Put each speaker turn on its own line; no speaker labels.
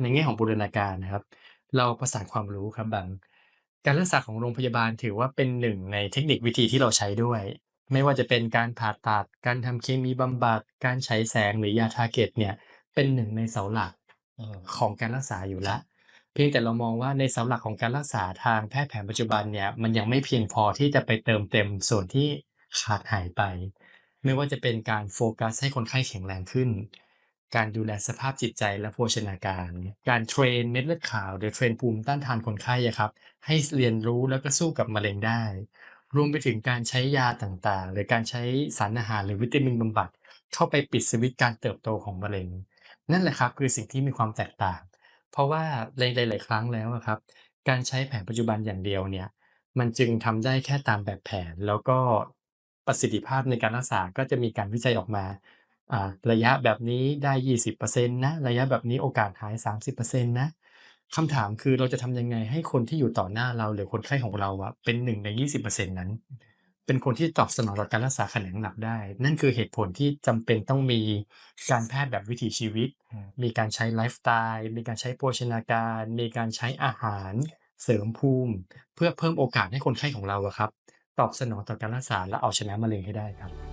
ในแง่ของบูรณาการนะครับ เราประสานความรู้ครับบางการรักษาของโรงพยาบาลถือว่าเป็นหนึ่งในเทคนิควิธีที่เราใช้ด้วย ไม่ว่าจะเป็นการผ่าตัด การทำเคมีบำบัด การฉายแสงหรือยา target เนี่ย เป็นหนึ่งในเสาหลัก
ออ
ของการรักษาอยู่ล
คร้ั
ว
บ
เพียงแต่เรามองว่าในเสาหลักของการรักษาทางแพทย์แผนปัจจุบันเนี่ยมันยังไม่เพียงพอที่จะไปเติมเต็มส่วนที่ขาดหายไป ไม่ว่าจะเป็นการโฟกัสให้คนไข้แข็งแรงขึ้น การดูแลสภาพจิตใจและโภชนาการ การเทรนเม็ดเลือดขาว หรือเทรนภูมิต้านทานคนไข้ครับ ให้เรียนรู้แล้วก็สู้กับมะเร็งได้ รวมไปถึงการใช้ยาต่างๆ หรือการใช้สารอาหารหรือวิตามินบำบัด เข้าไปปิดสวิตการเติบโตของมะเร็ง นั่นแหละครับคือสิ่งที่มีความแตกต่าง เพราะว่าในหลาย ๆ ครั้งแล้วครับ การใช้แผนปัจจุบันอย่างเดียวเนี่ยมันจึงทำได้แค่ตามแบบแผนแล้วก็ประสิทธิภาพในการรักษาก็จะมีการวิจัยออกมา ระยะแบบนี้ได้ 20%นะระยะแบบนี้โอกาสหาย 30%นะคำถามคือเราจะทำยังไงให้คนที่อยู่ต่อหน้าเราหรือคนไข้ของเราอะเป็น1ใน 20%นั้น เป็นคนที่ตอบสนองต่อการรักษาแขนงหลักได้ นั่นคือเหตุผลที่จำเป็นต้องมีการแพทย์แบบวิถีชีวิต
อืม
มีการใช้ไลฟ์สไตล์มีการใช้โภชนาการ มีการใช้อาหาร เสริมภูมิ เพื่อเพิ่มโอกาสให้คนไข้ของเราอะครับ ตอบสนองต่อการรักษาและเอาชนะมะเร็งให้ได้ครับ